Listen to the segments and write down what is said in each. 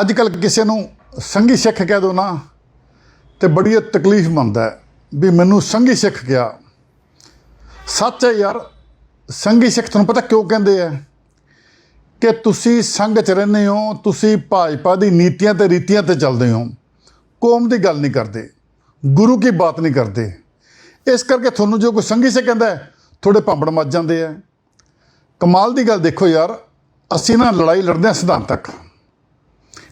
ਅੱਜ ਕੱਲ ਕਿਸੇ ਨੂੰ ਸੰਗੀ ਸਿੱਖ ਕਹਿ ਦੋ ਨਾ ਤੇ ਬੜੀ ਤਕਲੀਫ ਮੰਨਦਾ ਵੀ ਮੈਨੂੰ ਸੰਗੀ ਸਿੱਖ ਗਿਆ ਸੱਚ ਹੈ ਯਾਰ ਸੰਗੀ ਸਿੱਖ ਤੁਹਾਨੂੰ ਪਤਾ ਕਿਉਂ ਕਹਿੰਦੇ ਆ? ਕਿ ਤੁਸੀਂ ਸੰਗ ਚ ਰਹਿੰਦੇ ਹੋ ਤੁਸੀਂ ਭਾਜਪਾ ਦੀ ਨੀਤੀਆਂ ਤੇ ਰੀਤੀਆਂ ਤੇ ਚੱਲਦੇ ਹੋ। ਕੌਮ ਦੀ ਗੱਲ ਨਹੀਂ ਕਰਦੇ ਗੁਰੂ ਕੀ ਬਾਤ ਨਹੀਂ ਕਰਦੇ। ਇਸ ਕਰਕੇ ਤੁਹਾਨੂੰ ਜੋ ਕੋਈ ਸੰਗੀ ਸੇ ਕਹਿੰਦਾ ਹੈ, ਤੁਹਾਡੇ ਭਾਂਬੜ ਮੱਜ ਜਾਂਦੇ ਆ। ਕਮਾਲ ਦੀ ਗੱਲ ਦੇਖੋ ਯਾਰ ਅਸੀਂ ਨਾ ਲੜਾਈ ਲੜਦੇ ਹਾਂ ਸਿਧਾਂਤਕ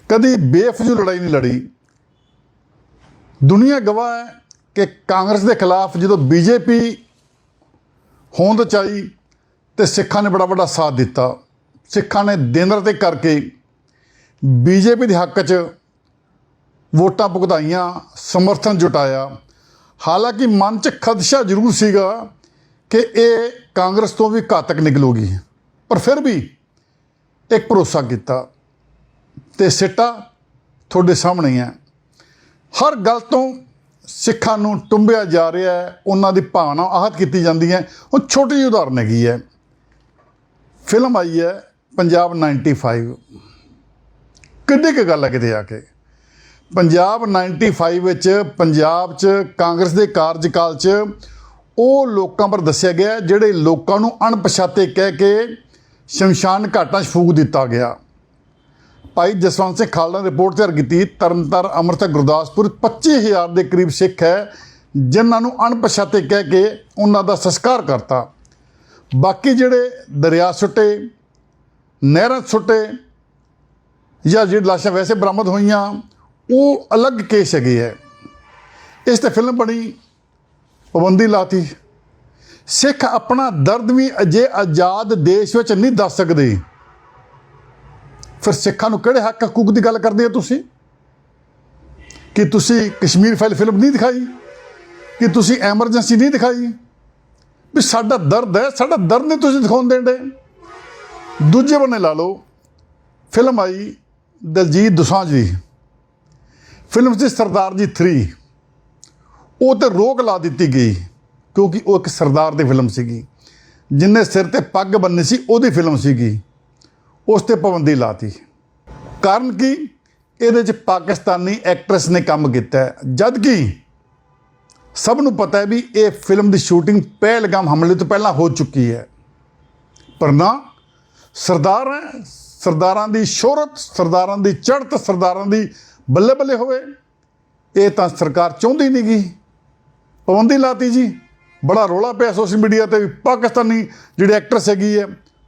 ਕਦੀ ਬੇਫਜ਼ੂਲ ਲੜਾਈ ਨਹੀਂ ਲੜੀ। ਦੁਨੀਆ ਗਵਾਹ ਹੈ ਕਿ ਕਾਂਗਰਸ ਦੇ ਖਿਲਾਫ ਜਦੋਂ ਬੀਜੇਪੀ ਹੋਂਦ ਚ ਆਈ ਤੇ ਸਿੱਖਾਂ ਨੇ ਬੜਾ ਵੱਡਾ ਸਾਥ ਦਿੱਤਾ। ਸਿੱਖਾਂ ਨੇ ਦਿਨ ਰਾਤ ਇੱਕ ਕਰਕੇ ਬੀਜੇਪੀ ਦੇ ਹੱਕ 'ਚ ਵੋਟਾਂ ਭੁਗਤਾਈਆਂ, ਸਮਰਥਨ ਜੁਟਾਇਆ। ਹਾਲਾਂਕਿ ਮਨ 'ਚ ਖਦਸ਼ਾ ਜ਼ਰੂਰ ਸੀਗਾ ਕਿ ਇਹ ਕਾਂਗਰਸ ਤੋਂ ਵੀ ਘਾਤਕ ਨਿਕਲੂਗੀ। ਪਰ ਫਿਰ ਵੀ ਇੱਕ ਭਰੋਸਾ ਕੀਤਾ। ਤੇ ਸਿੱਟਾ ਤੁਹਾਡੇ ਸਾਹਮਣੇ ਹੀ ਹੈ। ਹਰ ਗੱਲ ਤੋਂ ਸਿੱਖਾਂ ਨੂੰ ਟੁੰਬਿਆ ਜਾ ਰਿਹਾ ਹੈ, ਉਹਨਾਂ ਦੀ ਭਾਵਨਾ ਆਹਤ ਕੀਤੀ ਜਾਂਦੀ ਹੈ। ਉਹ ਛੋਟੀ ਜਿਹੀ ਉਦਾਹਰਨ ਹੈਗੀ ਹੈ। ਫਿਲਮ ਆਈ ਹੈ ਪੰਜਾਬ 95 ਕਿੱਡੀ ਕੁ ਗੱਲ ਹੈ ਕਿਤੇ ਆ ਕੇ? ਪੰਜਾਬ 95 ਵਿੱਚ ਪੰਜਾਬ 'ਚ, ਕਾਂਗਰਸ ਦੇ ਕਾਰਜਕਾਲ 'ਚ ਉਹ ਲੋਕਾਂ ਪਰ ਦੱਸਿਆ ਗਿਆ ਜਿਹੜੇ ਲੋਕਾਂ ਨੂੰ ਅਣਪਛਾਤੇ ਕਹਿ ਕੇ ਸ਼ਮਸ਼ਾਨ ਘਾਟਾਂ 'ਚ ਫੂਕ ਦਿੱਤਾ ਗਿਆ। ਭਾਈ ਜਸਵੰਤ ਸਿੰਘ ਖਾਲੜਾ ਨੇ ਰਿਪੋਰਟ ਤਿਆਰ ਕੀਤੀ। ਤਰਨਤਾਰਨ, ਅੰਮ੍ਰਿਤਸਰ, ਗੁਰਦਾਸਪੁਰ 25000 ਦੇ ਕਰੀਬ ਸਿੱਖ ਹੈ, ਜਿਨ੍ਹਾਂ ਨੂੰ ਅਣਪਛਾਤੇ ਕਹਿ ਕੇ ਉਹਨਾਂ ਦਾ ਸੰਸਕਾਰ ਕਰਤਾ। ਬਾਕੀ ਜਿਹੜੇ ਦਰਿਆ ਸੁੱਟੇ, ਨਹਿਰਾਂ ਸੁੱਟੇ ਜਾਂ ਜਿਹੜੀ ਲਾਸ਼ਾਂ ਵੈਸੇ ਬਰਾਮਦ ਹੋਈਆਂ, ਉਹ ਅਲੱਗ ਕੇਸ ਹੈਗੇ ਹੈ। ਇਸ ਤੇ ਫਿਲਮ ਬਣੀ, ਪਾਬੰਦੀ ਲਾਤੀ। ਸਿੱਖ ਆਪਣਾ ਦਰਦ ਵੀ ਅਜੇ ਆਜ਼ਾਦ ਦੇਸ਼ ਵਿੱਚ ਨਹੀਂ ਦੱਸ ਸਕਦੇ। ਫਿਰ ਸਿੱਖਾਂ ਨੂੰ ਕਿਹੜੇ ਹੱਕ ਹਕੂਕ ਦੀ ਗੱਲ ਕਰਦੇ ਹੋ ਤੁਸੀਂ? ਕਿ ਤੁਸੀਂ ਕਸ਼ਮੀਰ ਫਾਈਲ ਫਿਲਮ ਨਹੀਂ ਦਿਖਾਈ? ਕਿ ਤੁਸੀਂ ਐਮਰਜੈਂਸੀ ਨਹੀਂ ਦਿਖਾਈ? ਵੀ ਸਾਡਾ ਦਰਦ ਹੈ, ਸਾਡਾ ਦਰਦ ਨਹੀਂ ਤੁਸੀਂ ਦਿਖਾਉਣ ਦੇਂਦੇ ਦੂਜੇ ਬੰਨੇ ਲਾ ਲਓ, ਫਿਲਮ ਆਈ ਦਲਜੀਤ ਦੋਸਾਂਝ ਦੀ। ਫਿਲਮ ਸੀ ਸਰਦਾਰ ਜੀ 3 ਉਹ ਤੇ ਰੋਕ ਲਾ ਦਿੱਤੀ ਗਈ, ਕਿਉਂਕਿ ਉਹ ਇੱਕ ਸਰਦਾਰ ਦੀ ਫਿਲਮ ਸੀਗੀ। ਜਿੰਨੇ ਸਿਰ ਤੇ ਪੱਗ ਬੰਨੀ ਸੀ, ਉਹਦੀ ਫਿਲਮ ਸੀਗੀ। ਉਸ ਤੇ ਪਾਬੰਦੀ ਲਾਤੀ। ਕਾਰਨ ਕੀ? ਇਹਦੇ ਚ ਪਾਕਿਸਤਾਨੀ ਐਕਟਰਸ ਨੇ ਕੰਮ ਕੀਤਾ ਹੈ। ਜਦ ਕਿ ਸਭ ਨੂੰ ਪਤਾ ਹੈ ਵੀ ਇਹ ਫਿਲਮ ਦੀ ਸ਼ੂਟਿੰਗ ਪਹਿਲਗਾਮ ਹਮਲੇ ਤੋਂ ਪਹਿਲਾਂ ਹੋ ਚੁੱਕੀ ਹੈ। ਪਰ ਨਾ, ਸਰਦਾਰ ਸਰਦਾਰਾਂ ਦੀ ਸ਼ੋਹਰਤ, ਸਰਦਾਰਾਂ ਦੀ ਚੜ੍ਹਤ, ਸਰਦਾਰਾਂ ਦੀ ਬੱਲੇ ਬੱਲੇ ਹੋਵੇ, ਇਹ ਤਾਂ ਸਰਕਾਰ ਚਾਹੁੰਦੀ ਨਹੀਂ ਗੀ। ਪਾਬੰਦੀ ਲਾਤੀ ਜੀ। ਬੜਾ ਰੋਲਾ ਪਿਆ ਸੋਸ਼ਲ ਮੀਡੀਆ ਤੇ ਵੀ ਪਾਕਿਸਤਾਨੀ ਜਿਹੜੀ ਐਕਟਰਸ ਹੈਗੀ ਹੈ।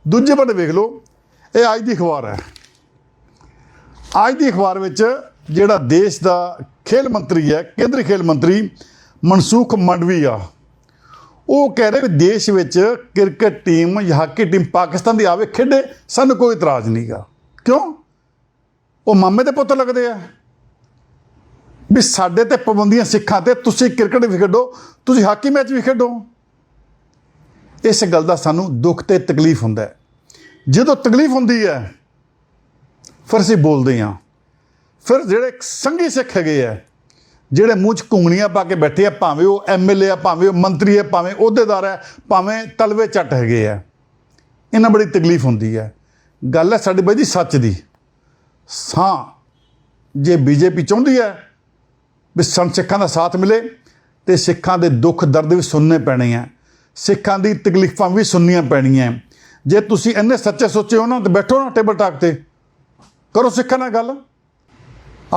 ਦੂਜੇ ਬੰਦੇ ਵੇਖ ਲਓ ਇਹ ਅੱਜ ਦੀ ਅਖਬਾਰ ਹੈ। ਅੱਜ ਦੀ ਅਖਬਾਰ ਵਿੱਚ ਜਿਹੜਾ ਦੇਸ਼ ਦਾ ਖੇਲ ਮੰਤਰੀ ਹੈ, ਕੇਂਦਰੀ ਖੇਲ ਮੰਤਰੀ ਮਨਸੂਖ ਮੰਡਵੀ ਆ ਉਹ ਕਹਿ ਰਹੇ ਵੀ ਦੇਸ਼ ਵਿੱਚ ਕ੍ਰਿਕਟ ਟੀਮ ਜਾਂ ਹਾਕੀ ਟੀਮ ਪਾਕਿਸਤਾਨ ਦੀ ਆਵੇ, ਖੇਡੇ, ਸਾਨੂੰ ਕੋਈ ਇਤਰਾਜ਼ ਨਹੀਂਗਾ ਕਿਉਂ? ਉਹ ਮਾਮੇ ਦੇ ਪੁੱਤ ਲੱਗਦੇ ਆ। ਵੀ ਸਾਡੇ ਤੇ ਪਾਬੰਦੀਆਂ ਸਿੱਖਾਂ ਤੇ ਤੁਸੀਂ ਕ੍ਰਿਕਟ ਵੀ ਖੇਡੋ, ਤੁਸੀਂ ਹਾਕੀ ਮੈਚ ਵੀ ਖੇਡੋ। ਇਸ ਗੱਲ ਦਾ ਸਾਨੂੰ ਦੁੱਖ ਤੇ ਤਕਲੀਫ ਹੁੰਦਾ ਹੈ। ਜਦੋਂ ਤਕਲੀਫ ਹੁੰਦੀ ਹੈ, ਫਿਰ ਅਸੀਂ ਬੋਲਦੇ ਹਾਂ। ਫਿਰ ਜਿਹੜੇ ਸੰਗੀ ਸਿੱਖ ਹੈਗੇ ਆ, ਜਿਹੜੇ ਮੂੰਹ 'ਚ ਘੁੰਗਣੀਆਂ ਪਾ ਕੇ ਬੈਠੇ ਆ, ਭਾਵੇਂ ਉਹ ਐਮਐਲਏ ਆ, ਭਾਵੇਂ ਉਹ ਮੰਤਰੀ ਹੈ ਭਾਵੇਂ ਅਹੁਦੇਦਾਰ ਹੈ ਭਾਵੇਂ ਤਲਵੇ ਚੱਟ ਹੈਗੇ ਆ, ਇਹਨਾਂ ਬੜੀ ਤਕਲੀਫ ਹੁੰਦੀ ਹੈ। ਗੱਲ ਹੈ ਸਾਡੇ ਬਾਈ ਜੀ ਸੱਚ ਦੀ। ਸਾਂ ਜੇ ਬੀਜੇਪੀ ਚਾਹੁੰਦੀ ਹੈ ਵੀ ਸੰਤ ਸਿੱਖਾਂ ਦਾ ਸਾਥ ਮਿਲੇ ਤੇ ਸਿੱਖਾਂ ਦੇ ਦੁੱਖ ਦਰਦ ਵੀ ਸੁਣਨੇ ਪੈਣੇ ਆ, ਸਿੱਖਾਂ ਦੀ ਤਕਲੀਫਾਂ ਵੀ ਸੁਣਨੀਆਂ ਪੈਣੀਆਂ। ਜੇ ਤੁਸੀਂ ਇੰਨੇ ਸੱਚੇ ਸੋਚੇ ਹੋ ਨਾ, ਤੇ ਬੈਠੋ ਨਾ ਟੇਬਲ ਟਾਕ ਤੇ। ਕਰੋ ਸਿੱਖਾਂ ਨਾਲ ਗੱਲ।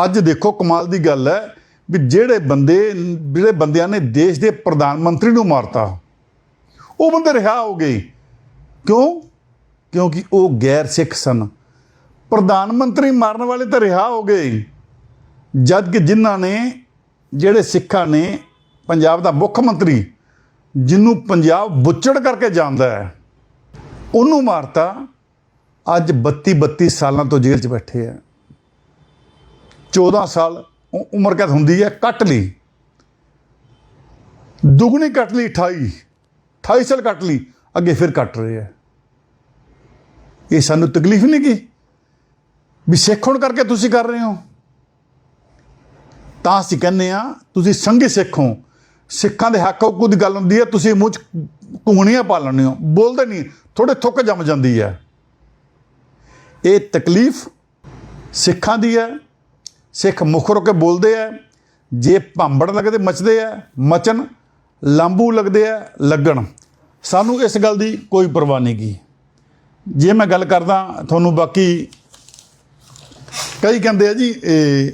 ਅੱਜ ਦੇਖੋ ਕਮਾਲ ਦੀ ਗੱਲ ਹੈ ਵੀ ਜਿਹੜੇ ਬੰਦੇ, ਜਿਹੜੇ ਬੰਦਿਆਂ ਨੇ ਦੇਸ਼ ਦੇ ਪ੍ਰਧਾਨ ਮੰਤਰੀ ਨੂੰ ਮਾਰਤਾ, ਉਹ ਬੰਦੇ ਰਿਹਾ ਹੋ ਗਏ। ਕਿਉਂ? ਕਿਉਂਕਿ ਉਹ ਗੈਰ ਸਿੱਖ ਸਨ। ਪ੍ਰਧਾਨ ਮੰਤਰੀ ਮਾਰਨ ਵਾਲੇ ਤਾਂ ਰਿਹਾ ਹੋ ਗਏ। ਜਦ ਕਿ ਜਿਨ੍ਹਾਂ ਨੇ, ਜਿਹੜੇ ਸਿੱਖਾਂ ਨੇ ਪੰਜਾਬ ਦਾ ਮੁੱਖ ਮੰਤਰੀ, ਜਿਹਨੂੰ ਪੰਜਾਬ ਬੁੱਚੜ ਕਰਕੇ ਜਾਂਦਾ ਹੈ। ਉਹਨੂੰ ਮਾਰਤਾ, ਅੱਜ 32 32 ਸਾਲਾਂ ਤੋਂ ਜੇਲ੍ਹ 'ਚ ਬੈਠੇ ਆ। 14 ਸਾਲ ਉ- ਉਮਰ ਕੈਦ ਹੁੰਦੀ ਹੈ, ਕੱਟ ਲਈ। ਦੁਗਣੀ ਕੱਟ ਲਈ 28 28 ਸਾਲ ਕੱਟ ਲਈ, ਅੱਗੇ ਫਿਰ ਕੱਟ ਰਹੇ ਆ। ਇਹ ਸਾਨੂੰ ਤਕਲੀਫ ਨਹੀਂ ਕੀ ਵੀ ਸਿੱਖ ਹੋਣ ਕਰਕੇ ਤੁਸੀਂ ਕਰ ਰਹੇ ਹੋ? ਤਾਂ ਅਸੀਂ ਕਹਿੰਦੇ ਆ ਤੁਸੀਂ ਸੰਘੀ ਸਿੱਖ ਹੋ। ਸਿੱਖਾਂ ਦੇ ਹੱਕ ਹਕੂਕ ਦੀ ਗੱਲ ਹੁੰਦੀ ਹੈ, ਤੁਸੀਂ ਮੂੰਹ ਚ ਘੁੰਗਣੀਆਂ ਪਾ ਲੈਂਦੇ ਹੋ। ਬੋਲਦੇ ਨਹੀਂ ਥੋੜੇ ਥੁੱਕ ਜੰਮ ਜਾਂਦੀ ਹੈ। ਇਹ ਤਕਲੀਫ ਸਿੱਖਾਂ ਦੀ ਹੈ, ਸਿੱਖ ਮੁੱਖ ਰੋ ਕੇ ਬੋਲਦੇ ਆ ਜੇ ਭਾਂਬੜ ਲੱਗਦੇ ਮਚਦੇ ਆ ਮਚਨ ਲਾਂਬੂ ਲੱਗਦੇ ਆ ਲੱਗਣ। ਸਾਨੂੰ ਇਸ ਗੱਲ ਦੀ ਕੋਈ ਪਰਵਾਹ ਨਹੀਂ ਕੀ ਜੇ ਮੈਂ ਗੱਲ ਕਰਦਾ, ਤੁਹਾਨੂੰ ਬਾਕੀ ਕਈ ਕਹਿੰਦੇ ਆ ਜੀ, ਇਹ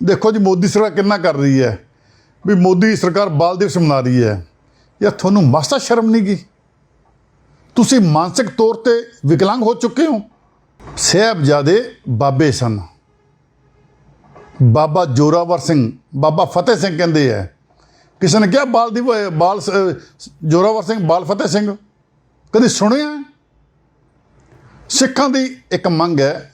ਦੇਖੋ ਜੀ, ਮੋਦੀ ਸਰਕਾਰ ਕਿੰਨਾ ਕਰ ਰਹੀ ਹੈ। ਵੀ ਮੋਦੀ ਸਰਕਾਰ ਬਾਲ ਦਿਵਸ ਮਨਾ ਰਹੀ ਹੈ। ਯਾਰ ਤੁਹਾਨੂੰ ਮਾਸਾ ਸ਼ਰਮ ਨਹੀਂ ਗੀ ਤੁਸੀਂ ਮਾਨਸਿਕ ਤੌਰ ਤੇ ਵਿਕਲਾਂਗ ਹੋ ਚੁੱਕੇ ਹੋ। ਸਾਹਿਬਜ਼ਾਦੇ ਬਾਬੇ ਸਨ। ਬਾਬਾ ਜੋਰਾਵਰ ਸਿੰਘ, ਬਾਬਾ ਫਤਿਹ ਸਿੰਘ ਕਹਿੰਦੇ ਆ। ਕਿਸੇ ਨੇ ਕਿਹਾ ਬਾਲ ਦੀ ਬਾਲ ਜੋਰਾਵਰ ਸਿੰਘ, ਬਾਲ ਫਤਿਹ ਸਿੰਘ? ਕਦੇ ਸੁਣਿਆ? ਸਿੱਖਾਂ ਦੀ ਇੱਕ ਮੰਗ ਹੈ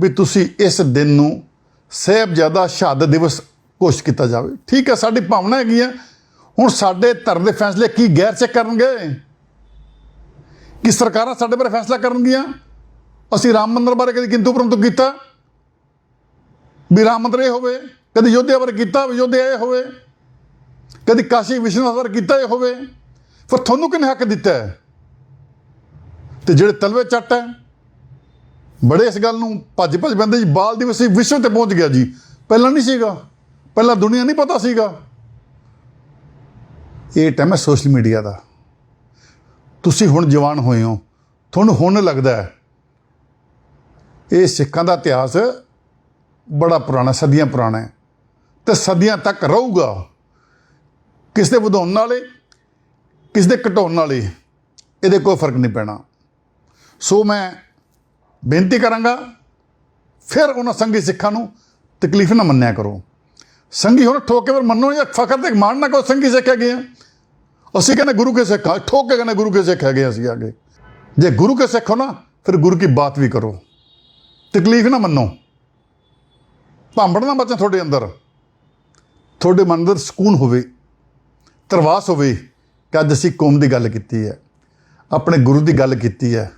ਵੀ ਤੁਸੀਂ ਇਸ ਦਿਨ ਨੂੰ ਸਾਹਿਬਜ਼ਾਦਾ ਸ਼ਹਾਦਤ ਦਿਵਸ ਕੋਸ਼ਿਸ਼ ਕੀਤਾ ਜਾਵੇ। ਠੀਕ ਹੈ, ਸਾਡੀ ਭਾਵਨਾ ਹੈਗੀ ਹੈ। ਹੁਣ ਸਾਡੇ ਧਰਮ ਦੇ ਫੈਸਲੇ ਕੀ ਗੈਰ ਚੈੱਕ ਕਰਨਗੇ? ਕਿ ਸਰਕਾਰਾਂ ਸਾਡੇ ਬਾਰੇ ਫੈਸਲਾ ਕਰਨਗੀਆਂ? ਅਸੀਂ ਰਾਮ ਮੰਦਰ ਬਾਰੇ ਕਦੀ ਕਿੰਤੂ ਪਰੰਤੂ ਕੀਤਾ? ਵੀ ਰਾਮ ਮੰਦਰ ਇਹ ਹੋਵੇ, ਕਦੀ ਯੋਧਿਆ ਬਾਰੇ ਕੀਤਾ, ਵੀ ਯੋਧਿਆ ਇਹ ਹੋਵੇ। ਕਦੀ ਕਾਸ਼ੀ ਵਿਸ਼ਵਨਾਥ ਬਾਰੇ ਕੀਤਾ ਇਹ ਹੋਵੇ। ਫਿਰ ਤੁਹਾਨੂੰ ਕਿਹਨੇ ਹੱਕ ਦਿੱਤਾ ਹੈ? ਤੇ ਜਿਹੜੇ ਤਲਵੇ ਚੱਟ ਹੈ, ਬੜੇ ਇਸ ਗੱਲ ਨੂੰ ਭੱਜ ਭੱਜ ਬੰਦੇ ਜੀ। ਬਾਲ ਦਿਵਸ ਹੀ ਵਿਸ਼ਵ ਤੇ ਪਹੁੰਚ ਗਿਆ ਜੀ। ਪਹਿਲਾਂ ਨਹੀਂ ਸੀਗਾ। ਪਹਿਲਾਂ ਦੁਨੀਆ ਨਹੀਂ ਪਤਾ ਸੀਗਾ। ਇਹ ਟਾਈਮ ਹੈ ਸੋਸ਼ਲ ਮੀਡੀਆ ਦਾ। ਤੁਸੀਂ ਹੁਣ ਜਵਾਨ ਹੋਏ ਹੋ। ਤੁਹਾਨੂੰ ਹੁਣ ਲੱਗਦਾ ਹੈ। ਇਹ ਸਿੱਖਾਂ ਦਾ ਇਤਿਹਾਸ ਬੜਾ ਪੁਰਾਣਾ, ਸਦੀਆਂ ਪੁਰਾਣਾ ਹੈ। ਤੇ ਸਦੀਆਂ ਤੱਕ ਰਹੂਗਾ। ਕਿਸ ਦੇ ਵਧਾਉਣ ਵਾਲੇ ਕਿਸ ਦੇ ਘਟਾਉਣ ਵਾਲੇ ਇਹਦੇ ਕੋਈ ਫ਼ਰਕ ਨਹੀਂ ਪੈਣਾ। ਸੋ ਮੈਂ ਬੇਨਤੀ ਕਰਾਂਗਾ, ਫਿਰ ਉਹਨਾਂ ਸੰਗੀ ਸਿੱਖਾਂ ਨੂੰ ਤਕਲੀਫ ਨਾ ਮੰਨਿਆ ਕਰੋ। ਸੰਗੀ ਹੁਣ ਠੋਕ ਕੇ ਫਿਰ ਮੰਨੋ ਜਾਂ ਫਖਰ ਤੇ ਮਾਣ ਨਾ ਕੋ ਸੰਗੀ ਸਿੱਖ ਹੈਗੇ ਆ। ਅਸੀਂ ਕਹਿੰਦੇ ਗੁਰੂ ਕੇ ਸਿੱਖ ਠੋਕ ਕੇ ਕਹਿੰਦੇ ਗੁਰੂ ਕੇ ਸਿੱਖ ਹੈਗੇ ਅਸੀਂ ਆਗੇ ਜੇ ਗੁਰੂ ਕੇ ਸਿੱਖ ਹੋ ਨਾ, ਫਿਰ ਗੁਰੂ ਕੀ ਬਾਤ ਵੀ ਕਰੋ। ਤਕਲੀਫ ਨਾ ਮੰਨੋ। ਭਾਂਬੜ ਨਾ ਬਚੇ ਤੁਹਾਡੇ ਅੰਦਰ। ਤੁਹਾਡੇ ਮਨ ਅੰਦਰ ਸਕੂਨ ਹੋਵੇ, ਤਰਵਾਸ ਹੋਵੇ ਕਿ ਅੱਜ ਅਸੀਂ ਕੌਮ ਦੀ ਗੱਲ ਕੀਤੀ ਹੈ, ਆਪਣੇ ਗੁਰੂ ਦੀ ਗੱਲ ਕੀਤੀ ਹੈ।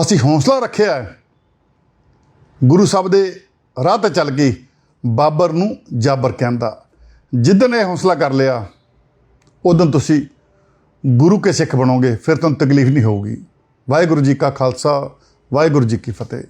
ਅਸੀਂ ਹੌਸਲਾ ਰੱਖਿਆ ਗੁਰੂ ਸਾਹਿਬ ਦੇ ਰਾਹ ਤੇ ਚੱਲ ਕੇ ਬਾਬਰ ਨੂੰ ਜਾਬਰ ਕਹਿੰਦਾ ਜਿੱਦਨ ਇਹ ਹੌਸਲਾ ਕਰ ਲਿਆ, ਉਦੋਂ ਤੁਸੀਂ ਗੁਰੂ ਕੇ ਸਿੱਖ ਬਣੋਗੇ, ਫਿਰ ਤੁਹਾਨੂੰ ਤਕਲੀਫ ਨਹੀਂ ਹੋਊਗੀ। ਵਾਹਿਗੁਰੂ ਜੀ ਕਾ ਖਾਲਸਾ, ਵਾਹਿਗੁਰੂ ਜੀ ਕੀ ਫਤਿਹ।